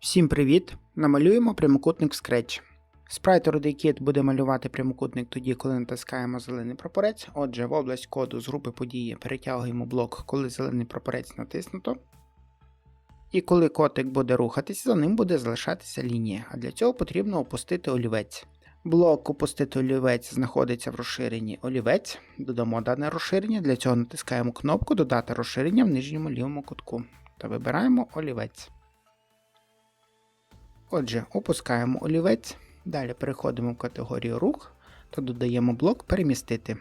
Всім привіт! Намалюємо прямокутник в Scratch. Sprite Kit буде малювати прямокутник тоді, коли натискаємо зелений прапорець. Отже, в область коду з групи події перетягуємо блок, коли зелений прапорець натиснуто. І коли котик буде рухатись, за ним буде залишатися лінія, а для цього потрібно опустити олівець. Блок опустити олівець знаходиться в розширенні олівець. Додамо дане розширення. Для цього натискаємо кнопку Додати розширення в нижньому лівому кутку та вибираємо олівець. Отже, опускаємо олівець, далі переходимо в категорію рух та додаємо блок перемістити.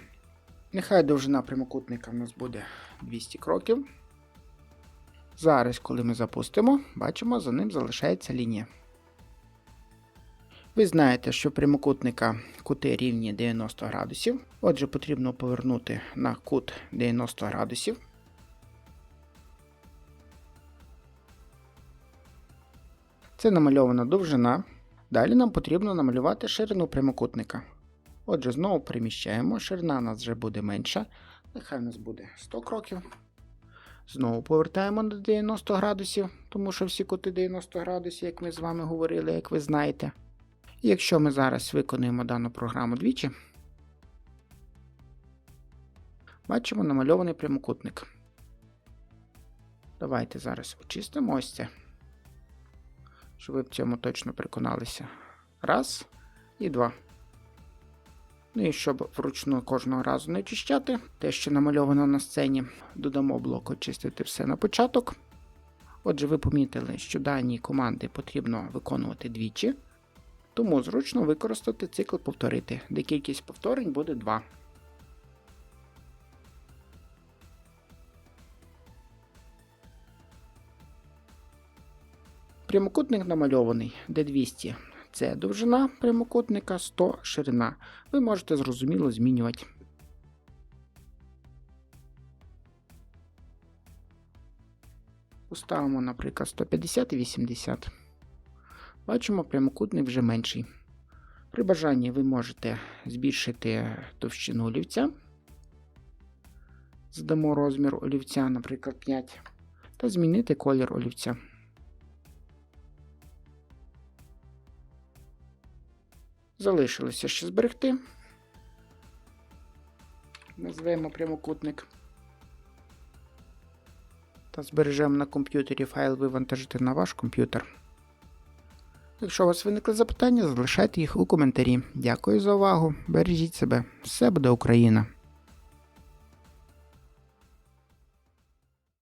Нехай довжина прямокутника в нас буде 200 кроків. Зараз, коли ми запустимо, бачимо, за ним залишається лінія. Ви знаєте, що прямокутника кути рівні 90 градусів. Отже, потрібно повернути на кут 90 градусів. Це намальована довжина. Далі нам потрібно намалювати ширину прямокутника. Отже, знову переміщаємо, ширина у нас вже буде менша. Нехай у нас буде 100 кроків. Знову повертаємо на 90 градусів, тому що всі кути 90 градусів, як ми з вами говорили, як ви знаєте. І якщо ми зараз виконуємо дану програму двічі, бачимо намальований прямокутник. Давайте зараз очистимо ось це щоб ви в цьому точно переконалися. Раз і два. Ну і щоб вручну кожного разу не очищати, те, що намальовано на сцені, додамо блок очистити все на початок. Отже, ви помітили, що дані команди потрібно виконувати двічі, тому зручно використати цикл повторити, де кількість повторень буде 2. Прямокутник намальований, де 200 це довжина прямокутника, 100 ширина. Ви можете зрозуміло змінювати. Поставимо, наприклад, 150 і 80. Бачимо, прямокутник вже менший. При бажанні ви можете збільшити товщину олівця. Здамо розмір олівця, наприклад, 5, та змінити колір олівця. Залишилося ще зберегти. Назвемо прямокутник. Та збережемо на комп'ютері файл вивантажити на ваш комп'ютер. Якщо у вас виникли запитання, залишайте їх у коментарі. Дякую за увагу. Бережіть себе. Все буде Україна!